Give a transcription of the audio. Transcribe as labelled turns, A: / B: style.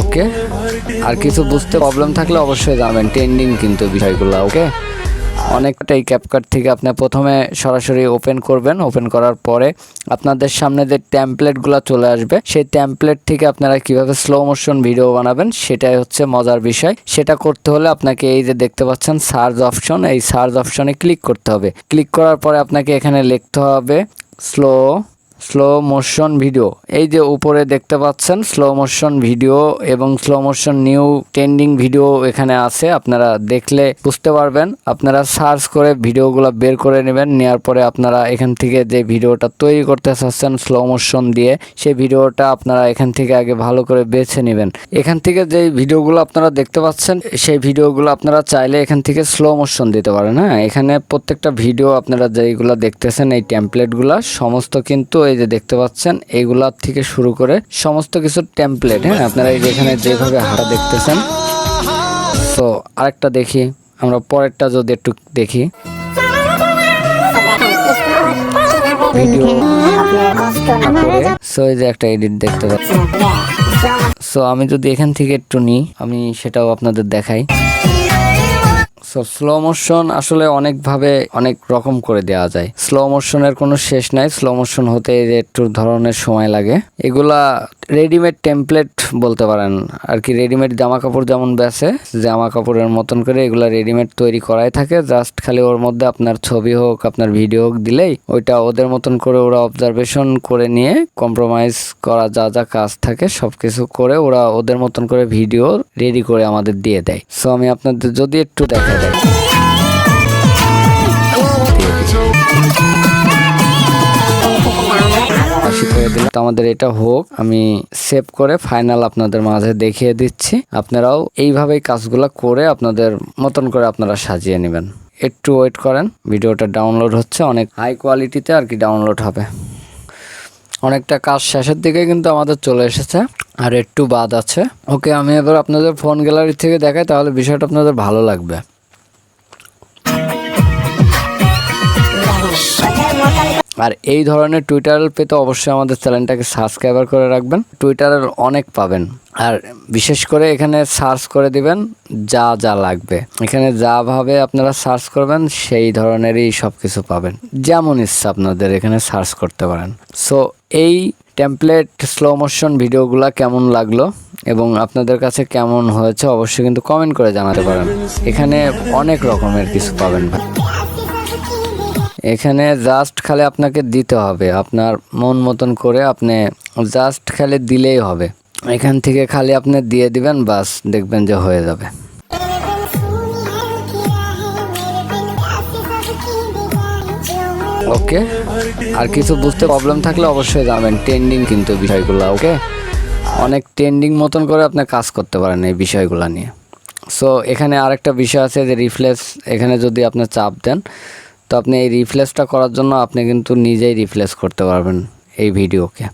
A: ওকে আর কিছু বুঝতে প্রবলেম থাকলে অবশ্যই জানাবেন। ট্রেন্ডিং কিন্তু বিষয়গুলো ওকে অনেকটাই ক্যাপকাট থেকে আপনি প্রথমে সরাসরি ওপেন করবেন। ওপেন করার পরে আপনাদের সামনে যে ট্যাম্পলেটগুলো চলে আসবে, সেই ট্যাম্পলেট থেকে আপনারা কীভাবে স্লো মোশন ভিডিও বানাবেন, সেটাই হচ্ছে মজার বিষয়। সেটা করতে হলে আপনাকে এই যে দেখতে পাচ্ছেন সার্চ অপশন এই সার্চ অপশনে ক্লিক করতে হবে। ক্লিক করার পরে আপনাকে এখানে লিখতে হবে স্লো স্লো মোশন ভিডিও এই যে উপরে দেখতে পাচ্ছেন স্লো মোশন ভিডিও এবং slow motion new trending video এখানে আছে, আপনারা দেখলে বুঝতে পারবেন। আপনারা সার্চ করে ভিডিওগুলো বের করে নেবেন নেওয়ার পরে আপনারা এখান থেকে যে ভিডিওটা তৈরি করতে চাচ্ছেন স্লো মোশন দিয়ে, সেই ভিডিওটা আপনারা এখান থেকে আগে ভালো করে বেছে নেবেন। এখান থেকে যে ভিডিওগুলো আপনারা দেখতে পাচ্ছেন, সেই ভিডিওগুলো আপনারা চাইলে এখান থেকে স্লো মোশন দিতে পারেন হ্যাঁ? এখানে প্রত্যেকটা ভিডিও আপনারা যেইগুলো দেখতেছেন, এই টেমপ্লেটগুলো সমস্ত কিন্তু এই যে দেখতে পাচ্ছেন এইগুলা থেকে শুরু করে সমস্ত কিছু টেমপ্লেট হ্যাঁ? আপনারা এই যে এখানে যেভাবে হাঁটা দেখতেছেন। তো আরেকটা দেখি, আমরা পরেরটা যদি একটু দেখি। সো এই যে একটা এডিট দেখতে পাচ্ছি সো আমি যদি এখান থেকে একটু নিই, আমি সেটাও আপনাদের দেখাই। সো স্লো মোশন আসলে অনেকভাবে অনেক রকম করে দেওয়া যায়। স্লো মোশনের কোনো শেষ নাই। স্লো মোশন হতে একটু ধরনের সময় লাগে। এগুলা রেডিমেড টেমপ্লেট বলতে পারেন। আর কি রেডিমেড জামা কাপড় যেমন বেছে, জামা কাপড়ের মতন করে এগুলা রেডিমেড তৈরি করাই থাকে। জাস্ট খালি ওর মধ্যে আপনার ছবি হোক, আপনার ভিডিও হোক দিলেই ওইটা ওদের মতন করে ওরা অবজারভেশন করে নিয়ে কম্প্রোমাইজ করা যা যা কাজ থাকে সব কিছু করে ওরা ওদের মতন করে ভিডিও রেডি করে আমাদের দিয়ে দেয়। সো আমি আপনাদের যদি একটু দেখা দেয় তো আমাদের এটা হোক, আমি সেভ করে ফাইনাল আপনাদের মাঝে দেখিয়ে দিচ্ছি। আপনারাও এইভাবেই কাজগুলো করে আপনাদের মতন করে আপনারা সাজিয়ে নেবেন। একটু ওয়েট করেন, ভিডিওটা ডাউনলোড হচ্ছে, অনেক হাই কোয়ালিটিতে আর কি ডাউনলোড হবে। অনেকটা কাজ শেষের দিকে কিন্তু আমাদের চলে এসেছে, আর একটু বাদ আছে। ওকে আমি এবার আপনাদের ফোন গ্যালারি থেকে দেখাই, তাহলে বিষয়টা আপনাদের ভালো লাগবে। আর এই ধরনের টুইটার পেতে অবশ্যই আমাদের চ্যানেলটাকে সাবস্ক্রাইবার করে রাখবেন। টুইটারের অনেক পাবেন। আর বিশেষ করে এখানে সার্চ করে দিবেন, যা যা লাগবে। এখানে যা ভাবে আপনারা সার্চ করবেন, সেই ধরনেরই সব কিছু পাবেন। যেমন ইচ্ছা আপনাদের এখানে সার্চ করতে পারেন। সো এই টেমপ্লেট স্লো মোশন ভিডিওগুলো কেমন লাগল এবং আপনাদের কাছে কেমন হয়েছে অবশ্যই কিন্তু কমেন্ট করে জানাতে পারেন। এখানে অনেক রকমের কিছু পাবেন ভাই। এখানে জাস্ট খালি আপনাকে দিতে হবে। আপনার মন মতন করে আপনি জাস্ট খালি দিলেই হবে। এখান থেকে খালি আপনি দিয়ে দিবেন, বাস দেখবেন যে হয়ে যাবে। ওকে? আর কিছু বুঝতে প্রবলেম থাকলে অবশ্যই যাবেন ট্রেন্ডিং কিন্তু বিষয়গুলো, ওকে? অনেক ট্রেন্ডিং মতন করে আপনি কাজ করতে পারেন এই বিষয়গুলো নিয়ে। সো এখানে আরেকটা বিষয় আছে যে রিফ্লেক্স এখানে যদি আপনি চাপ দেন তো আপনি এই রিপ্লেসটা করার জন্য আপনি কিন্তু নিজেই রিপ্লেস করতে পারবেন এই ভিডিওকে